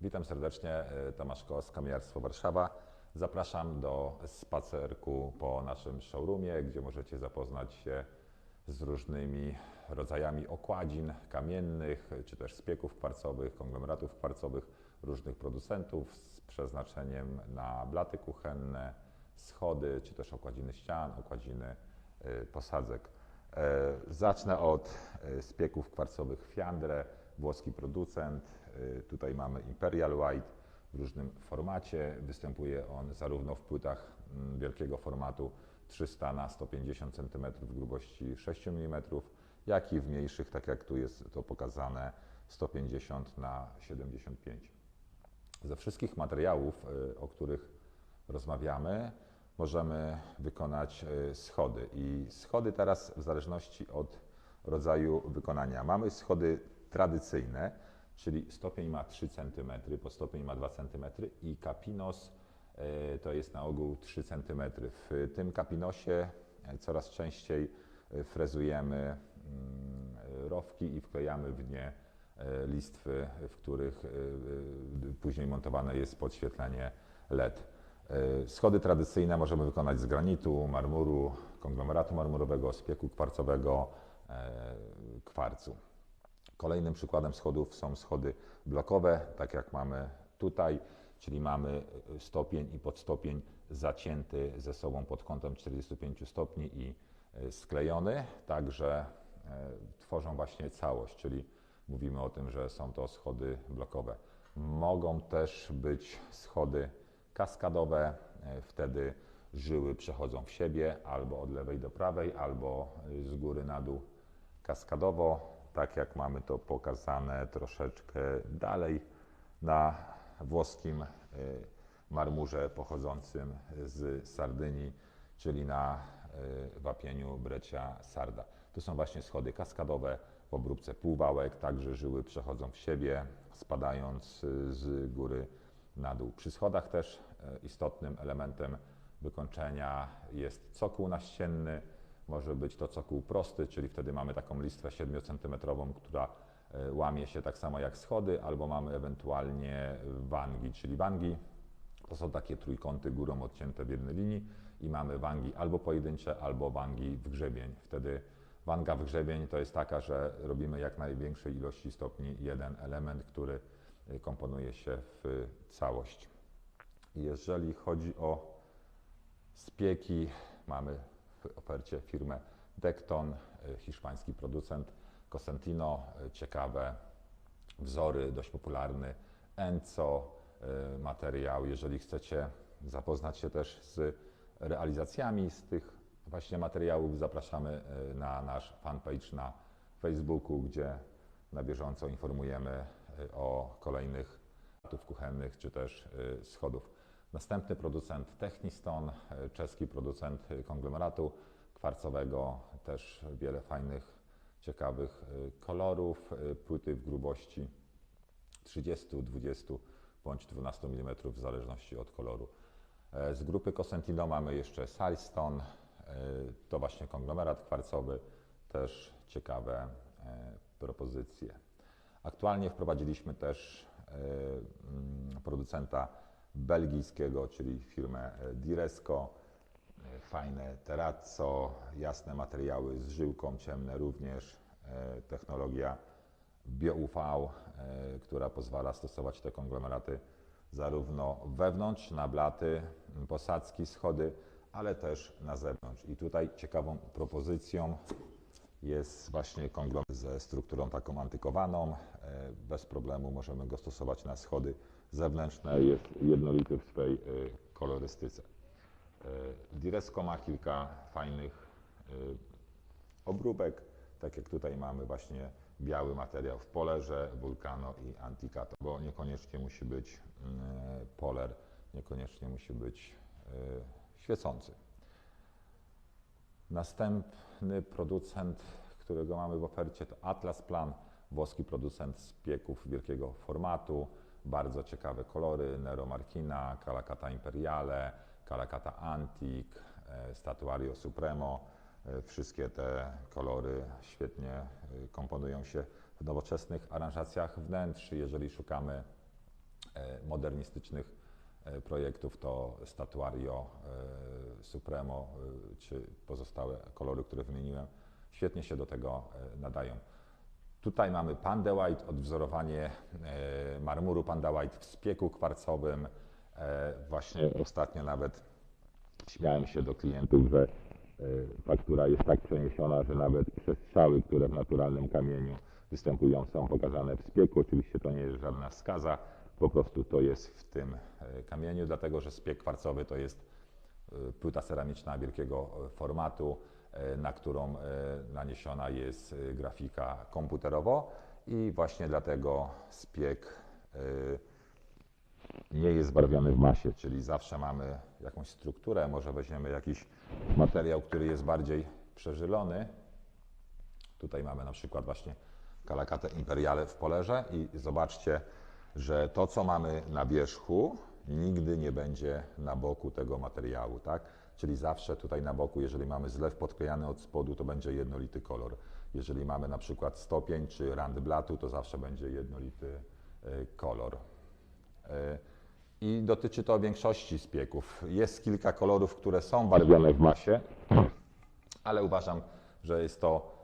Witam serdecznie, e, Tomasz Kos, Kamieniarstwo Warszawa. Zapraszam do spacerku po naszym showroomie, gdzie możecie zapoznać się z różnymi rodzajami okładzin kamiennych, czy też spieków kwarcowych, konglomeratów kwarcowych różnych producentów z przeznaczeniem na blaty kuchenne, schody, czy też okładziny ścian, okładziny y, posadzek. E, Zacznę od e, spieków kwarcowych Fiandre, włoski producent. E, Tutaj mamy Imperial White w różnym formacie. Występuje on zarówno w płytach mm, wielkiego formatu 300 na 150 cm grubości 6 mm, jak i w mniejszych, tak jak tu jest to pokazane, 150 na 75 Ze wszystkich materiałów, y, o których rozmawiamy, możemy wykonać y, schody. I schody teraz w zależności od rodzaju wykonania. Mamy schody tradycyjne, czyli stopień ma 3 cm, po stopień ma 2 cm i kapinos y, to jest na ogół 3 cm. W tym kapinosie y, coraz częściej y, frezujemy mm, rowki i wklejamy w nie listwy, w których później montowane jest podświetlenie LED. Schody tradycyjne możemy wykonać z granitu, marmuru, konglomeratu marmurowego, spieku kwarcowego, e, kwarcu. Kolejnym przykładem schodów są schody blokowe, tak jak mamy tutaj, czyli mamy stopień i podstopień zacięty ze sobą pod kątem 45 stopni i e, sklejony, także e, tworzą właśnie całość, czyli mówimy o tym, że są to schody blokowe. Mogą też być schody kaskadowe, wtedy żyły przechodzą w siebie albo od lewej do prawej, albo z góry na dół kaskadowo, tak jak mamy to pokazane troszeczkę dalej na włoskim e, marmurze pochodzącym z Sardynii, czyli na e, wapieniu Brecia Sarda. To są właśnie schody kaskadowe w obróbce półwałek, także żyły przechodzą w siebie, spadając e, z góry na dół. Przy schodach też istotnym elementem wykończenia jest cokół naścienny. Może być to cokół prosty, czyli wtedy mamy taką listwę 7 cm, która e, łamie się tak samo jak schody, albo mamy ewentualnie wangi, czyli wangi to są takie trójkąty górą odcięte w jednej linii i mamy wangi albo pojedyncze, albo wangi w grzebień. Wtedy wanga w grzebień to jest taka, że robimy jak największej ilości stopni jeden element, który y, komponuje się w całość. Jeżeli chodzi o spieki, mamy ofercie firmę Dekton, y, hiszpański producent Cosentino, ciekawe wzory, dość popularny Enco, y, materiał. Jeżeli chcecie zapoznać się też z realizacjami z tych właśnie materiałów, zapraszamy y, na nasz fanpage na Facebooku, gdzie na bieżąco informujemy y, o kolejnych kuchennych czy też schodów. Następny producent Techniston, y, czeski producent y, konglomeratu kwarcowego, też wiele fajnych, ciekawych y, kolorów, y, płyty w grubości 30, 20 bądź 12 mm w zależności od koloru. E, Z grupy Cosentino mamy jeszcze Silestone, e, to właśnie konglomerat kwarcowy, też ciekawe e, propozycje. Aktualnie wprowadziliśmy też e, producenta belgijskiego, czyli firmę e, Diresco. E, Fajne terrazzo, jasne materiały z żyłką, ciemne również, e, technologia BioUV, e, która pozwala stosować te konglomeraty zarówno wewnątrz, na blaty, posadzki, schody, ale też na zewnątrz. I tutaj ciekawą propozycją jest właśnie konglomerat ze strukturą taką antykowaną. Bez problemu możemy go stosować na schody zewnętrzne. Jest jednolity w swej e, kolorystyce. E, Diresco ma kilka fajnych e, obróbek, tak jak tutaj mamy właśnie biały materiał w polerze, Vulcano i Anticato, bo niekoniecznie musi być mm, poler, niekoniecznie musi być świecący. Następny producent, którego mamy w ofercie to Atlas Plan, włoski producent spieków wielkiego formatu, bardzo ciekawe kolory, Nero Marchina, Calacata Imperiale, Calacata Antique, Statuario Supremo. E, Wszystkie te kolory świetnie e, komponują się w nowoczesnych aranżacjach wnętrz. Jeżeli szukamy e, modernistycznych projektów to Statuario, Supremo czy pozostałe kolory, które wymieniłem, świetnie się do tego nadają. Tutaj mamy Pandewite, odwzorowanie e, marmuru Pandewite w spieku kwarcowym. E, Właśnie ostatnio nawet śmiałem się do klientów, że e, faktura jest tak przeniesiona, że nawet przestrzały, które w naturalnym kamieniu występują, są pokazane w spieku. Oczywiście to nie jest żadna skaza, po prostu to jest w tym e, kamieniu, dlatego że spiek kwarcowy to jest e, płyta ceramiczna wielkiego e, formatu, e, na którą e, naniesiona jest e, grafika komputerowo i właśnie dlatego spiek e, nie jest barwiony w masie, czyli zawsze mamy jakąś strukturę, może weźmiemy jakiś materiał, który jest bardziej przeżylony. Tutaj mamy na przykład właśnie Kalakatę Imperiale w polerze i zobaczcie, że to, co mamy na wierzchu, nigdy nie będzie na boku tego materiału, tak? Czyli zawsze tutaj na boku, jeżeli mamy zlew podklejany od spodu, to będzie jednolity kolor. Jeżeli mamy na przykład stopień czy rand blatu, to zawsze będzie jednolity e, kolor. E, I dotyczy to większości spieków. Jest kilka kolorów, które są barwione w masie, ale uważam, że jest to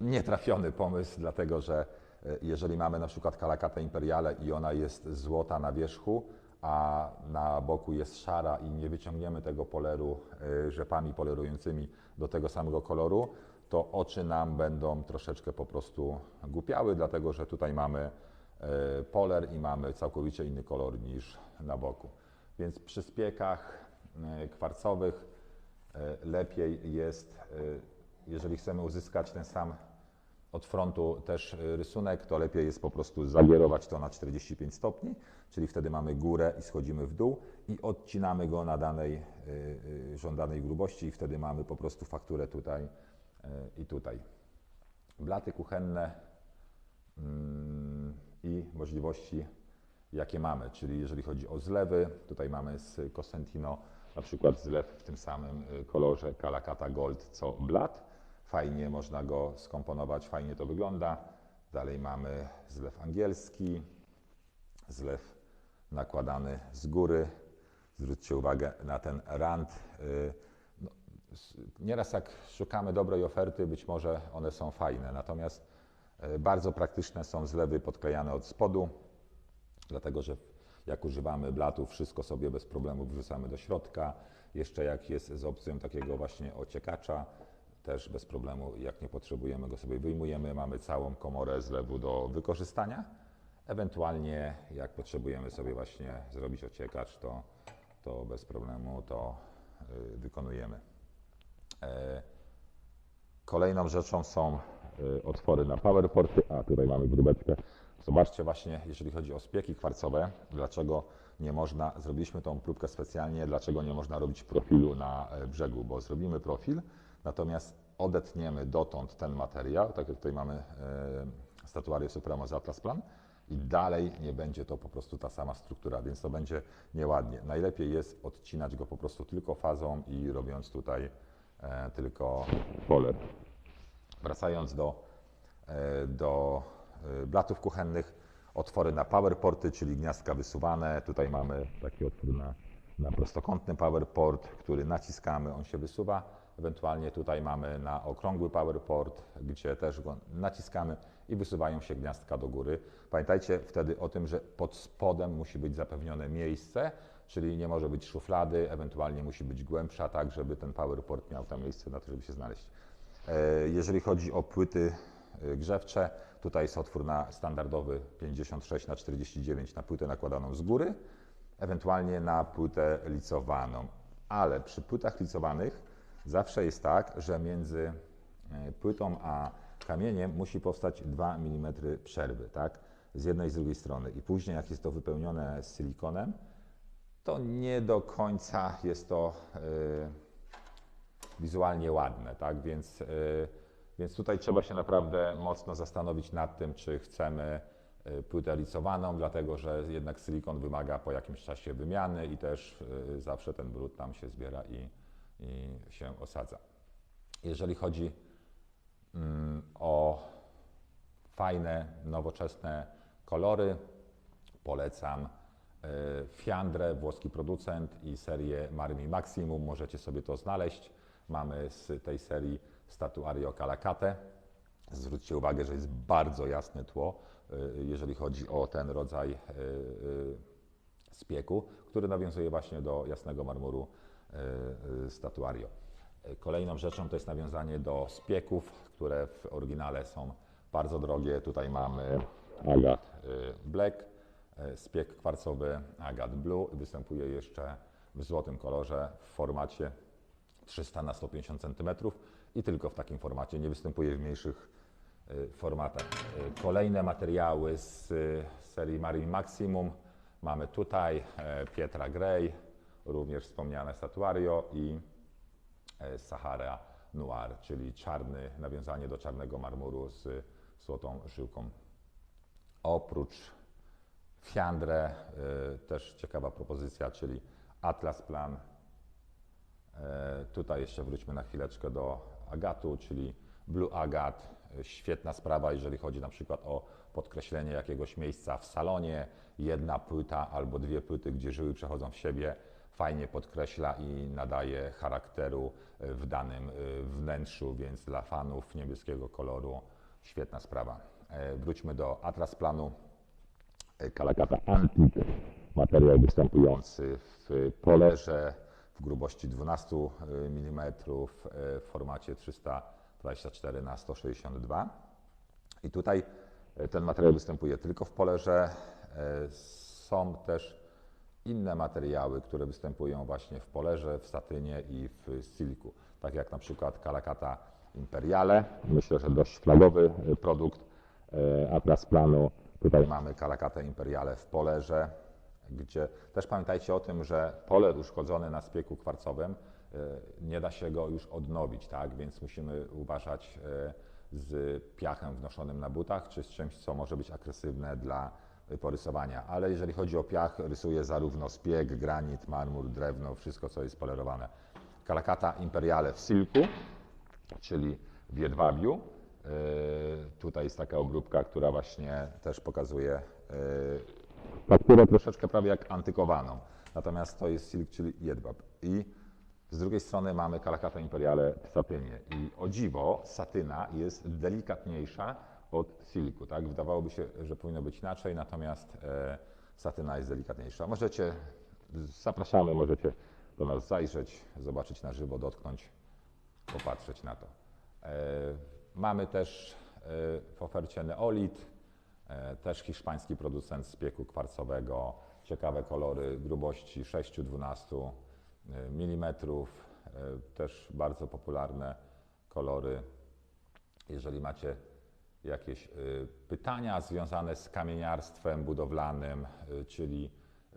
nietrafiony pomysł, dlatego że e, jeżeli mamy na przykład kalakatę imperiale i ona jest złota na wierzchu, a na boku jest szara i nie wyciągniemy tego poleru e, rzepami polerującymi do tego samego koloru, to oczy nam będą troszeczkę po prostu głupiały, dlatego że tutaj mamy e, poler i mamy całkowicie inny kolor niż na boku. Więc przy spiekach e, kwarcowych lepiej jest, jeżeli chcemy uzyskać ten sam od frontu też e, rysunek, to lepiej jest po prostu zagierować to na 45 stopni, czyli wtedy mamy górę i schodzimy w dół i odcinamy go na danej e, e, żądanej grubości i wtedy mamy po prostu fakturę tutaj i tutaj. Blaty kuchenne mm, i możliwości, jakie mamy, czyli jeżeli chodzi o zlewy, tutaj mamy z Cosentino na przykład zlew w tym samym y, kolorze Calacata Gold co blat. Fajnie można go skomponować, fajnie to wygląda. Dalej mamy zlew angielski, zlew nakładany z góry. Zwróćcie uwagę na ten rand. y, no, Nieraz jak szukamy dobrej oferty, być może one są fajne, natomiast y, bardzo praktyczne są zlewy podklejane od spodu, dlatego że jak używamy blatów, wszystko sobie bez problemu wrzucamy do środka. Jeszcze jak jest z opcją takiego właśnie ociekacza, też bez problemu, jak nie potrzebujemy go sobie wyjmujemy, mamy całą komorę zlewu do wykorzystania. Ewentualnie jak potrzebujemy sobie właśnie zrobić ociekacz, to, to bez problemu to y, wykonujemy. E, Kolejną rzeczą są y, otwory na powerporty, a tutaj mamy grubeczkę. Zobaczcie właśnie, jeżeli chodzi o spieki kwarcowe, dlaczego nie można, zrobiliśmy tą próbkę specjalnie, dlaczego nie można robić profilu na e, brzegu, bo zrobimy profil, natomiast odetniemy dotąd ten materiał, tak jak tutaj mamy e, statuarię Supremo z Atlas Plan i dalej nie będzie to po prostu ta sama struktura, więc to będzie nieładnie. Najlepiej jest odcinać go po prostu tylko fazą i robiąc tutaj e, tylko poler. Wracając do, e, do blatów kuchennych, otwory na powerporty, czyli gniazdka wysuwane. Tutaj mamy taki otwór na, na prostokątny powerport, który naciskamy, on się wysuwa. Ewentualnie tutaj mamy na okrągły powerport, gdzie też go naciskamy i wysuwają się gniazdka do góry. Pamiętajcie wtedy o tym, że pod spodem musi być zapewnione miejsce, czyli nie może być szuflady, ewentualnie musi być głębsza, tak żeby ten powerport miał tam miejsce na to, żeby się znaleźć. E, Jeżeli chodzi o płyty e, grzewcze, tutaj jest otwór na standardowy 56 na 49 na płytę nakładaną z góry, ewentualnie na płytę licowaną. Ale przy płytach licowanych zawsze jest tak, że między e, płytą a kamieniem musi powstać 2 mm przerwy, tak? Z jednej i z drugiej strony. I później, jak jest to wypełnione silikonem, to nie do końca jest to e, wizualnie ładne, tak? Więc, y, więc tutaj trzeba się naprawdę mocno zastanowić nad tym, czy chcemy płytę licowaną, dlatego że jednak silikon wymaga po jakimś czasie wymiany i też zawsze ten brud tam się zbiera i, i się osadza. Jeżeli chodzi mm, o fajne, nowoczesne kolory, polecam E, Fiandre, włoski producent i serię Marmi Maximum, możecie sobie to znaleźć. Mamy z tej serii statuario Calacate. Zwróćcie uwagę, że jest bardzo jasne tło, e, jeżeli chodzi o ten rodzaj e, spieku, który nawiązuje właśnie do jasnego marmuru statuario. E, Kolejną rzeczą to jest nawiązanie do spieków, które w oryginale są bardzo drogie. Tutaj mamy agat e, black, e, spiek kwarcowy agat blue. Występuje jeszcze w złotym kolorze w formacie 300 na 150 cm i tylko w takim formacie, nie występuje w mniejszych e, formatach. E, Kolejne materiały z e, serii Marine Maximum mamy tutaj e, Pietra Grey, również wspomniane Statuario i e, Sahara Noir, czyli czarny, nawiązanie do czarnego marmuru z złotą żyłką. Oprócz Fiandre e, też ciekawa propozycja, czyli Atlas Plan. E, Tutaj jeszcze wróćmy na chwileczkę do agatu, czyli Blue Agat. Świetna sprawa, jeżeli chodzi na przykład o podkreślenie jakiegoś miejsca w salonie. Jedna płyta albo dwie płyty, gdzie żyły przechodzą w siebie, fajnie podkreśla i nadaje charakteru e, w danym e, wnętrzu, więc dla fanów niebieskiego koloru świetna sprawa. E, Wróćmy do Atlas Planu. Kalakata Antique, materiał występujący w polerze w grubości 12 mm w formacie 324 na 162 i tutaj ten materiał występuje tylko w polerze. Są też inne materiały, które występują właśnie w polerze, w satynie i w silku, tak jak na przykład Kalakata Imperiale. Myślę, że dość flagowy e, produkt e, Atlas Planu. Tutaj mamy Kalakatę Imperiale w polerze, gdzie też pamiętajcie o tym, że poler uszkodzony na spieku kwarcowym e, nie da się go już odnowić, tak? Więc musimy uważać z piachem wnoszonym na butach, czy z czymś, co może być agresywne dla porysowania. Ale jeżeli chodzi o piach, rysuje zarówno spiek, granit, marmur, drewno, wszystko, co jest polerowane. Kalakata Imperiale w silku, czyli w jedwabiu. Yy, Tutaj jest taka obróbka, która właśnie też pokazuje yy, fakturę troszeczkę prawie jak antykowaną. Natomiast to jest silk, czyli jedwab. I z drugiej strony mamy Kalakata Imperiale w satynie. I o dziwo, satyna jest delikatniejsza od silku. Tak? Wydawałoby się, że powinno być inaczej, natomiast e, satyna jest delikatniejsza. Możecie, zapraszamy, możecie do nas zajrzeć, zobaczyć na żywo, dotknąć, popatrzeć na to. E, Mamy też e, w ofercie neolit, e, też hiszpański producent spieku kwarcowego, ciekawe kolory grubości 6-12 mm, e, też bardzo popularne kolory. Jeżeli macie jakieś y, pytania związane z kamieniarstwem budowlanym, y, czyli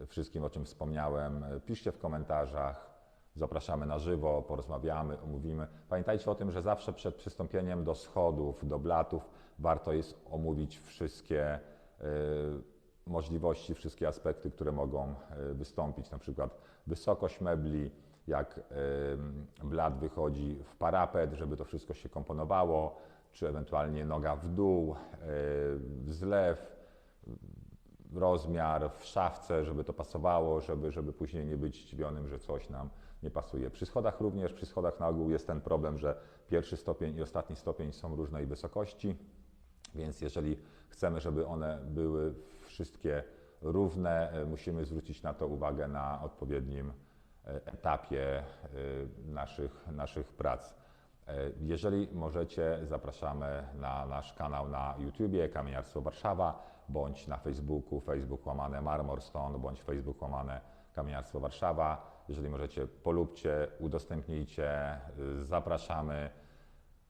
wszystkim, o czym wspomniałem, piszcie w komentarzach. Zapraszamy na żywo, porozmawiamy, omówimy. Pamiętajcie o tym, że zawsze przed przystąpieniem do schodów, do blatów, warto jest omówić wszystkie y, możliwości, wszystkie aspekty, które mogą wystąpić, na przykład wysokość mebli, jak blat wychodzi w parapet, żeby to wszystko się komponowało, czy ewentualnie noga w dół, y, zlew, rozmiar w szafce, żeby to pasowało, żeby, żeby później nie być zdziwionym, że coś nam nie pasuje. Przy schodach również, przy schodach na ogół jest ten problem, że pierwszy stopień i ostatni stopień są różnej wysokości, więc jeżeli chcemy, żeby one były wszystkie równe, e, musimy zwrócić na to uwagę na odpowiednim e, etapie e, naszych, naszych prac. E, Jeżeli możecie, zapraszamy na nasz kanał na YouTubie Kamieniarstwo Warszawa, bądź na Facebooku, Facebook łamane Marmorstone, bądź Facebook łamane Kamieniarstwo Warszawa. Jeżeli możecie, polubcie, udostępnijcie, y, zapraszamy.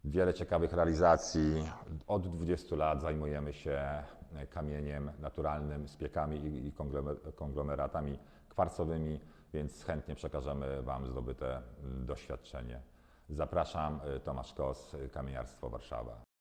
Wiele ciekawych realizacji. Od 20 lat zajmujemy się e, kamieniem naturalnym, spiekami i i konglomer- konglomeratami kwarcowymi, więc chętnie przekażemy Wam zdobyte mm, doświadczenie. Zapraszam, y, Tomasz Kos, y, Kamieniarstwo Warszawa.